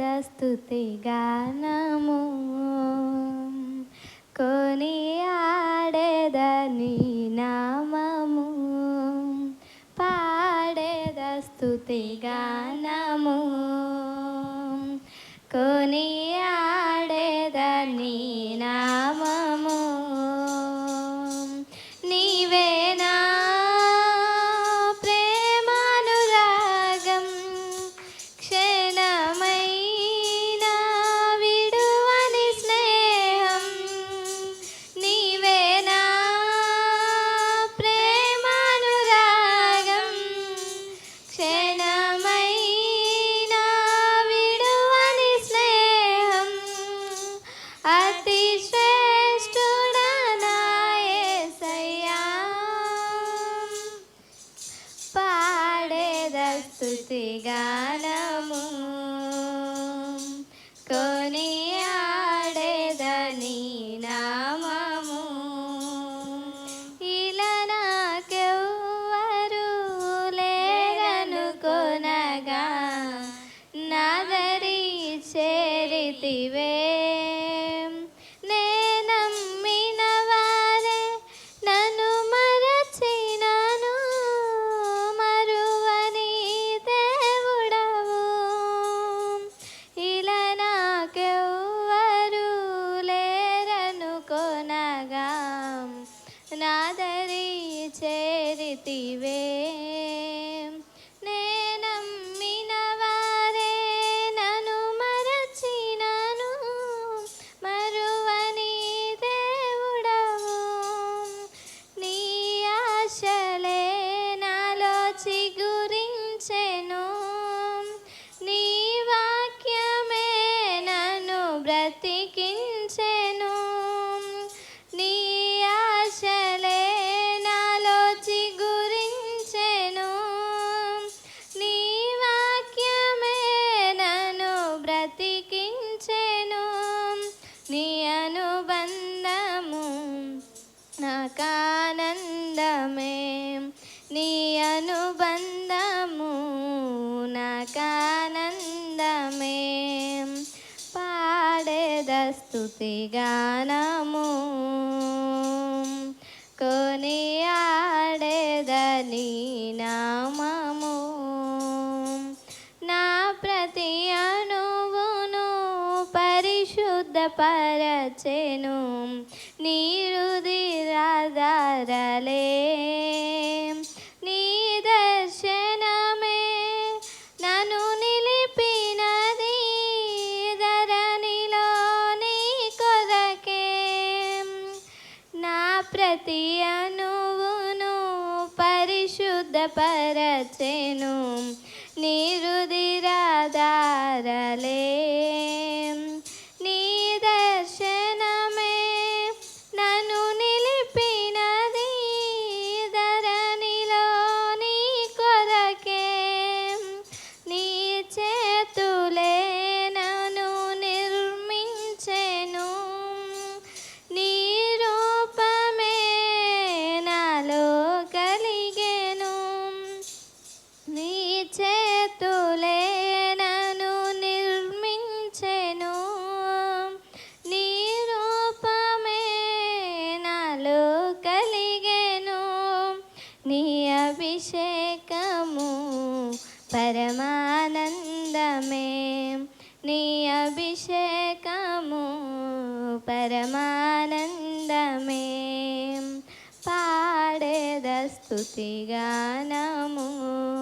స్థుతిగానము కొని ఆడేదని నామము. పాడేద స్థుతిగానము కొని ఆడేదని నామము. ತಿಳಿದಿವೆ స్థుతిగానము కొని ఆడేదని నామము. నా ప్రతి అణువును పరిశుద్ధపరచెను. నీరుదిరాధారలే ప్రతి అనువును పరిశుద్ధపరచెను. నిరుది നീ അഭിഷേകമു പരമാനന്ദമേ. നീ അഭിഷേകമു പരമാനന്ദമേ. പാടേ ദസ്തുതി ഗാനമോ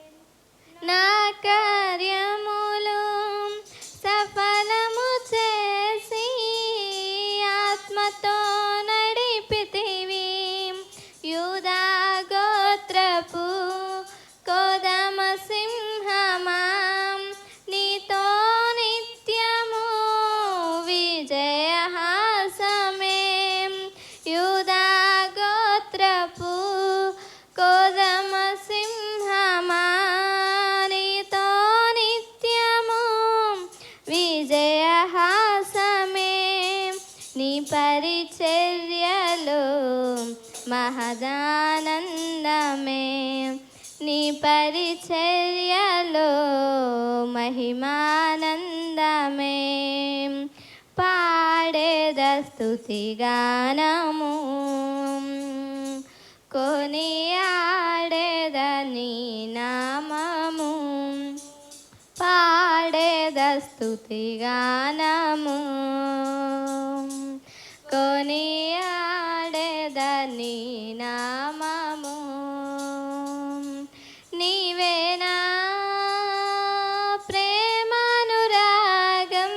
Nakariamo. నీ పరిచర్యలో మహదానందమే. నీ పరిచర్యలో మహిమానందమే. పాడేద స్తుతి గానము. కొనియాడేద నీ నామము. పాడేద స్తుతి గానము నామము. నీవేనా ప్రేమానురాగం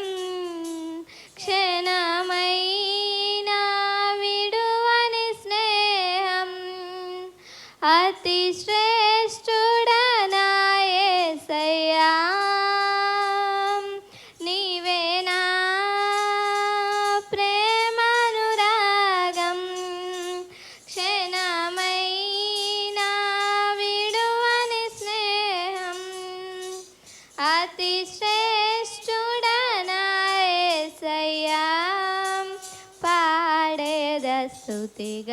క్షణమైనా విడువని స్నేహం. అతి శ్రేష్ఠుడనాయసయ్యా పాడేద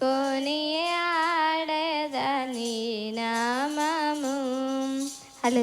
కొని ఆడదని నామము. హలో